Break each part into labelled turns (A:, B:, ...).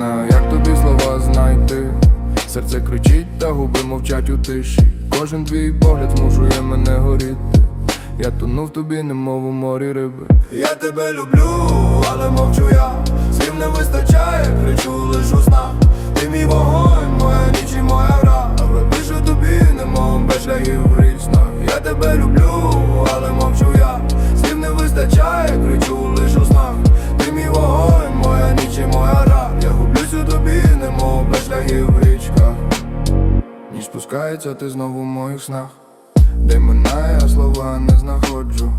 A: знаю, як тобі слова знайти. Серце кричить, та губи мовчать у тиші. Кожен твій погляд змушує мене горіти. Я тонув тобі, немов у морі риби. Я тебе люблю, але мовчу я. Слів не вистачає, кричу лиш у снах. Ти мій вогонь, моя ніч і моя гра. Пишу тобі, немов без шляхів річна. Я тебе люблю, але мовчу я. Немов в річках. Ніч спускається, ти знову в моїх снах. Де минає, а слова не знаходжу.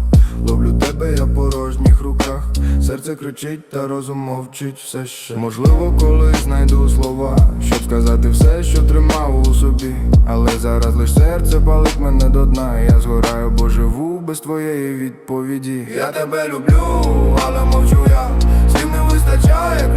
A: Ловлю тебе, я в порожніх руках. Серце кричить, та розум мовчить все ще. Можливо, колись знайду слова, щоб сказати все, що тримав у собі. Але зараз лиш серце палить мене до дна. Я згораю, бо живу без твоєї відповіді. Я тебе люблю, але мовчу я. Слів не вистачає,